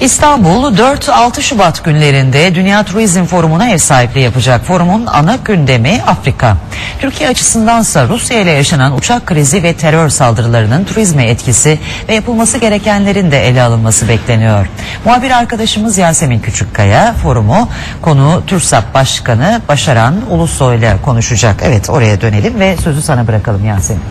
İstanbul 4-6 Şubat günlerinde Dünya Turizm Forumu'na ev sahipliği yapacak. Forumun ana gündemi Afrika. Türkiye açısındansa Rusya ile yaşanan uçak krizi ve terör saldırılarının turizme etkisi ve yapılması gerekenlerin de ele alınması bekleniyor. Muhabir arkadaşımız Yasemin Küçükkaya forumu konuğu TÜRSAP Başkanı Başaran Ulusoy ile konuşacak. Evet oraya dönelim ve sözü sana bırakalım Yasemin.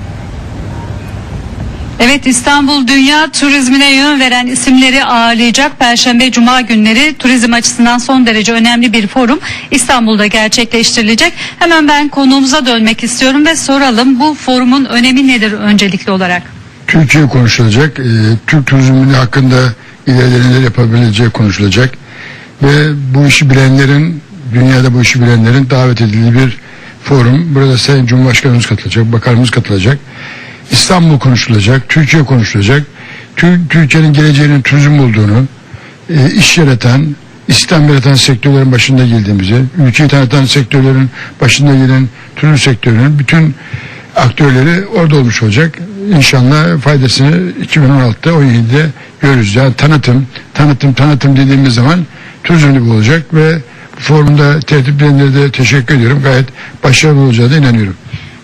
Evet İstanbul Dünya Turizmine yön veren isimleri ağırlayacak Perşembe Cuma günleri turizm açısından son derece önemli bir forum İstanbul'da gerçekleştirilecek. Hemen ben konuğumuza dönmek istiyorum ve soralım bu forumun önemi nedir öncelikli olarak? Türkiye konuşulacak, e, Türk turizmi hakkında ileride yapabileceği konuşulacak ve bu işi bilenlerin, dünyada bu işi bilenlerin davet edildiği bir forum. Burada Sayın Cumhurbaşkanımız katılacak, bakanımız katılacak. İstanbul konuşulacak, Türkiye konuşulacak. Tür- Türkiye'nin geleceğinin turizm olduğunu, e, iş yaratan, istihdam yaratan sektörlerin başında geldiğimizi, ülkeyi tanıtan sektörlerin başında gelen turizm sektörünün bütün aktörleri orada olmuş olacak. İnşallah faydasını 2016'da 17'de görürüz. Yani tanıtım, tanıtım, tanıtım dediğimiz zaman turizmli bu olacak ve forumda tertipleyenlere de teşekkür ediyorum. Gayet başarılı olacağına inanıyorum.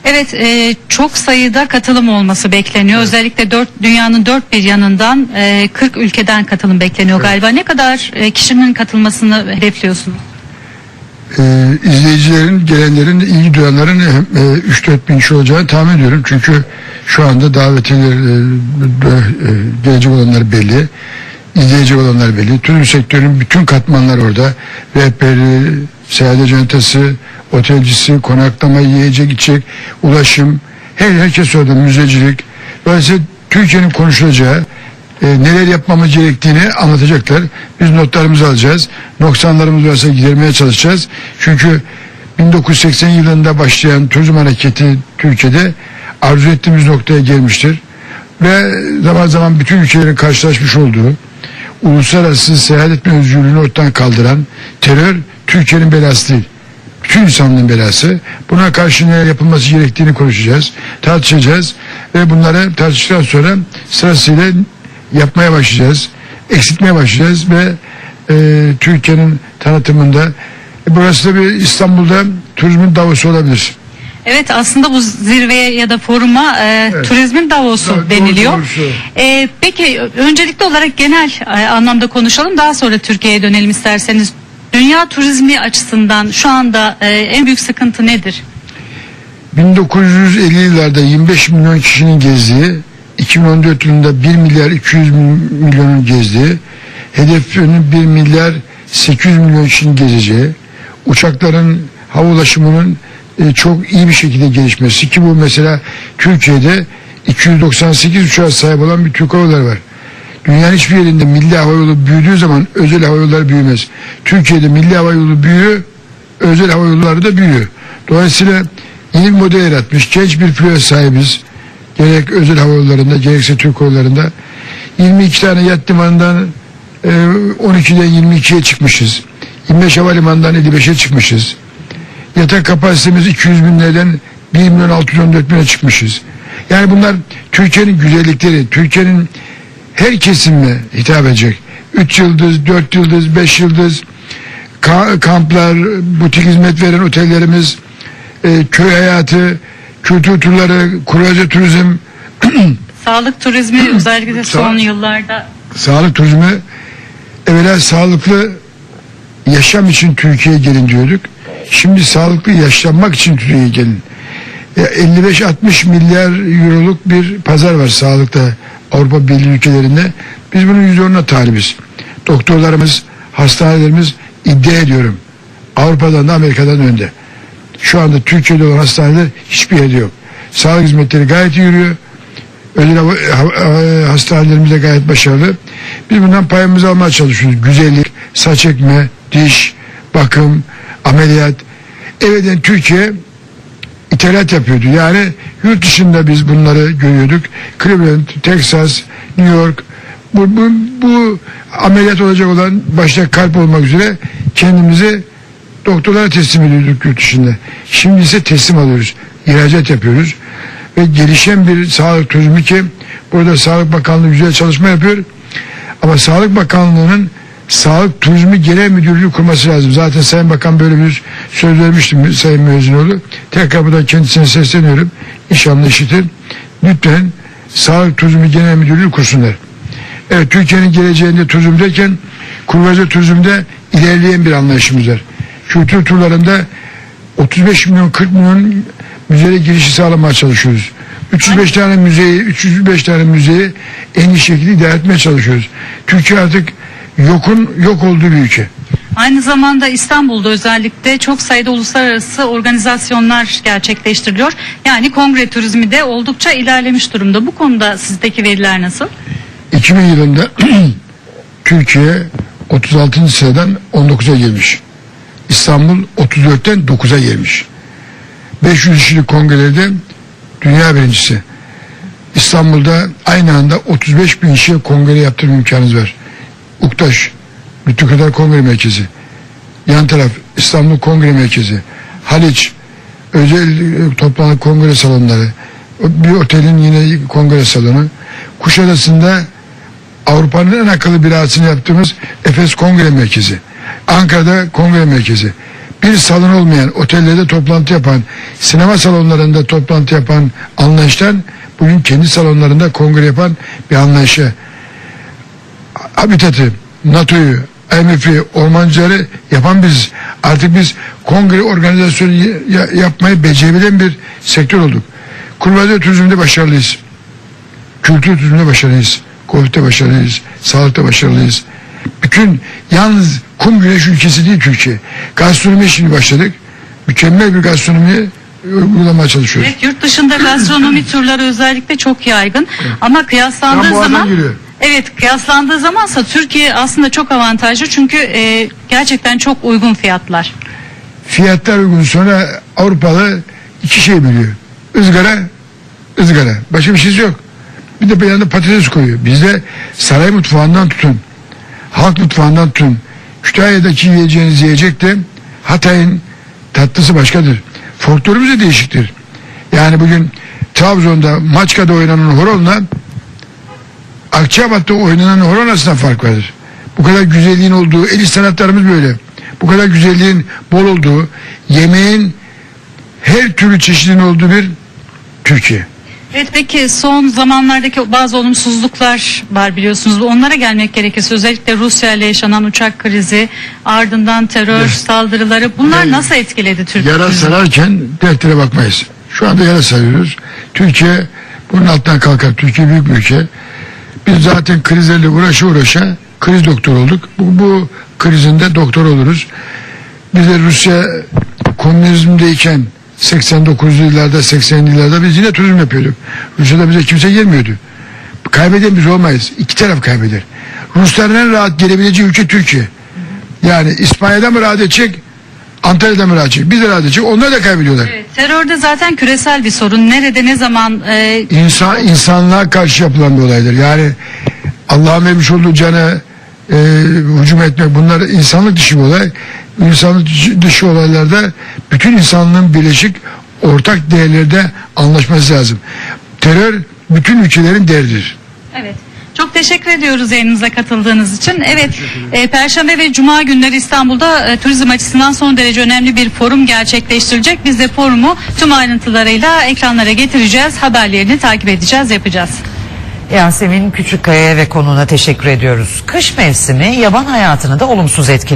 Evet e, çok sayıda katılım olması bekleniyor. Özellikle dört, dünyanın dört bir yanından e, 40 ülkeden katılım bekleniyor galiba. Ne kadar e, kişinin katılmasını hedefliyorsunuz? Ee, izleyicilerin, gelenlerin, ilgi duyanların e, 3-4 bin kişi olacağını tahmin ediyorum. Çünkü şu anda davetiler, e, e, gelecek olanlar belli. izleyecek olanlar belli. Turizm sektörünün bütün katmanları orada. Rehberi, seyahat acentası, otelcisi, konaklama, yiyecek, içecek, ulaşım. Her, herkes orada, müzecilik. Dolayısıyla Türkiye'nin konuşulacağı, e, neler yapmamız gerektiğini anlatacaklar. Biz notlarımızı alacağız. Noksanlarımız varsa gidermeye çalışacağız. Çünkü 1980 yılında başlayan turizm hareketi Türkiye'de arzu ettiğimiz noktaya gelmiştir. Ve zaman zaman bütün ülkelerin karşılaşmış olduğu uluslararası seyahat etme özgürlüğünü ortadan kaldıran terör Türkiye'nin belası değil. Bütün insanlığın belası. Buna karşı ne yapılması gerektiğini konuşacağız, tartışacağız ve bunları tartıştıktan sonra sırasıyla yapmaya başlayacağız, eksiltmeye başlayacağız ve e, Türkiye'nin tanıtımında e, burası da bir İstanbul'da turizmin Davos'u olabilir. Evet aslında bu zirveye ya da foruma e, turizmin Davos'u Doğru, deniliyor. doğrusu. E, peki öncelikli olarak genel e, anlamda konuşalım daha sonra Türkiye'ye dönelim isterseniz. Dünya turizmi açısından şu anda e, en büyük sıkıntı nedir? 1950 yıllarda 25 milyon kişinin gezdiği, 2014 yılında 1 milyar 200 milyonun gezdiği, hedefinin 1 milyar 800 milyon kişinin gezeceği, uçakların hava ulaşımının e, çok iyi bir şekilde gelişmesi ki bu mesela Türkiye'de 298 uçağa sahip olan bir Türk Hava var. Dünyanın hiçbir yerinde milli hava yolu büyüdüğü zaman özel hava yolları büyümez. Türkiye'de milli hava yolu büyüyor, özel hava yolları da büyüyor. Dolayısıyla yeni bir model yaratmış. Genç bir pilot sahibiz. Gerek özel hava yollarında gerekse Türk yollarında. 22 tane yat limanından e, 12'den 22'ye çıkmışız. 25 havalimanından 55'e çıkmışız. Yatak kapasitemiz 200 binlerden 1 milyon 614 bine çıkmışız. Yani bunlar Türkiye'nin güzellikleri, Türkiye'nin her kesimle hitap edecek. 3 yıldız, 4 yıldız, 5 yıldız, ka- kamplar, butik hizmet veren otellerimiz, e, köy hayatı, kültür turları, kuracı turizm, Sağlık turizmi özellikle de son yıllarda sağlık turizmi evvela sağlıklı yaşam için Türkiye'ye gelin diyorduk. Şimdi sağlıklı yaşlanmak için Türkiye'ye gelin. Ya 55-60 milyar euroluk bir pazar var sağlıkta Avrupa Birliği ülkelerinde. Biz bunun %10'una talibiz. Doktorlarımız, hastanelerimiz iddia ediyorum. Avrupa'dan da Amerika'dan önde. Şu anda Türkiye'de olan hastaneler hiçbir yerde yok. Sağlık hizmetleri gayet yürüyor. Özel hava- ha- hastanelerimiz de gayet başarılı. Biz bundan payımızı almaya çalışıyoruz. Güzellik, saç ekme, diş, bakım, ameliyat. Evden Türkiye ithalat yapıyordu. Yani yurt dışında biz bunları görüyorduk. Cleveland, Texas, New York bu, bu, bu ameliyat olacak olan başta kalp olmak üzere kendimizi doktorlara teslim ediyorduk yurt dışında. Şimdi ise teslim alıyoruz. İhracat yapıyoruz. Ve gelişen bir sağlık turizmi ki burada Sağlık Bakanlığı güzel çalışma yapıyor. Ama Sağlık Bakanlığı'nın Sağlık Turizmi Genel Müdürlüğü kurması lazım. Zaten Sayın Bakan böyle bir söz vermiştim Sayın Mezinoğlu. Tekrar buradan kendisine sesleniyorum. İnşallah işitir. Lütfen Sağlık Turizmi Genel Müdürlüğü kursunlar. Evet Türkiye'nin geleceğinde turizm derken kurmaca turizmde ilerleyen bir anlayışımız var. Kültür turlarında 35 milyon 40 milyon müzeye girişi sağlamaya çalışıyoruz. 305 tane müzeyi 305 tane müzeyi en iyi şekilde idare etmeye çalışıyoruz. Türkiye artık yokun yok olduğu bir ülke. Aynı zamanda İstanbul'da özellikle çok sayıda uluslararası organizasyonlar gerçekleştiriliyor. Yani kongre turizmi de oldukça ilerlemiş durumda. Bu konuda sizdeki veriler nasıl? 2000 yılında Türkiye 36. sıradan 19'a gelmiş. İstanbul 34'ten 9'a gelmiş. 500 kişilik kongrede dünya birincisi. İstanbul'da aynı anda 35 bin kişiye kongre yaptırma imkanınız var. Uktaş, bütün kadar kongre merkezi. Yan taraf İstanbul Kongre Merkezi. Haliç, özel e, toplantı kongre salonları. Bir otelin yine kongre salonu. Kuşadası'nda Avrupa'nın en akıllı binasını yaptığımız Efes Kongre Merkezi. Ankara'da Kongre Merkezi. Bir salon olmayan, otellerde toplantı yapan, sinema salonlarında toplantı yapan anlayıştan bugün kendi salonlarında kongre yapan bir anlayışa Habitat'ı, NATO'yu, IMF'i, ormancıları yapan biz. Artık biz kongre organizasyonu ya- yapmayı becerebilen bir sektör olduk. Kurmaca turizmde başarılıyız. Kültür turizmde başarılıyız. Covid'de başarılıyız. Sağlıkta başarılıyız. Bütün yalnız kum güneş ülkesi değil Türkiye. Gastronomiye şimdi başladık. Mükemmel bir gastronomi uygulamaya çalışıyoruz. Evet, yurt dışında gastronomi turları özellikle çok yaygın. Ama kıyaslandığı zaman giriyor. Evet kıyaslandığı zamansa Türkiye aslında çok avantajlı çünkü e, gerçekten çok uygun fiyatlar. Fiyatlar uygun sonra Avrupalı iki şey biliyor. Izgara, ızgara. Başka bir şey yok. Bir de bir yanında patates koyuyor. Bizde saray mutfağından tutun. Halk mutfağından tutun. Kütahya'daki yiyeceğiniz yiyecek de Hatay'ın tatlısı başkadır. Folklorumuz da değişiktir. Yani bugün Trabzon'da Maçka'da oynanan horonla Akçabat'ta oynanan horon arasında fark vardır. Bu kadar güzelliğin olduğu, el sanatlarımız böyle. Bu kadar güzelliğin bol olduğu, yemeğin her türlü çeşidinin olduğu bir Türkiye. Evet peki son zamanlardaki bazı olumsuzluklar var biliyorsunuz. Onlara gelmek gerekirse özellikle Rusya ile yaşanan uçak krizi ardından terör Evet. saldırıları bunlar Evet. nasıl etkiledi Türkiye? Yara sararken dertlere bakmayız. Şu anda yara sarıyoruz. Türkiye bunun altından kalkar. Türkiye büyük bir ülke. Biz zaten krizlerle uğraşa uğraşa kriz doktor olduk. Bu, bu krizinde doktor oluruz. Biz de Rusya komünizmdeyken 89'lu yıllarda 80'li yıllarda biz yine turizm yapıyorduk. Rusya'da bize kimse gelmiyordu. Kaybeden biz olmayız. İki taraf kaybeder. Rusların en rahat gelebileceği ülke Türkiye. Yani İspanya'da mı rahat edecek? Antalya'da mı rahat edecek? Biz de rahat edecek. Onlar da kaybediyorlar. Evet, terörde zaten küresel bir sorun. Nerede ne zaman e, İnsan, insanlığa karşı yapılan bir olaydır. Yani Allah'ın vermiş olduğu cana e, hücum etmek bunlar insanlık dışı bir olay. İnsanlık dışı- dışı olaylarda bütün insanlığın birleşik ortak değerlerde anlaşması lazım. Terör bütün ülkelerin derdidir. Evet. Çok teşekkür ediyoruz yayınımıza katıldığınız için. Evet, e, Perşembe ve Cuma günleri İstanbul'da e, turizm açısından son derece önemli bir forum gerçekleştirecek. Biz de forumu tüm ayrıntılarıyla ekranlara getireceğiz. Haberlerini takip edeceğiz, yapacağız. Yasemin Küçükkaya ve konuğuna teşekkür ediyoruz. Kış mevsimi yaban hayatını da olumsuz etkiliyor.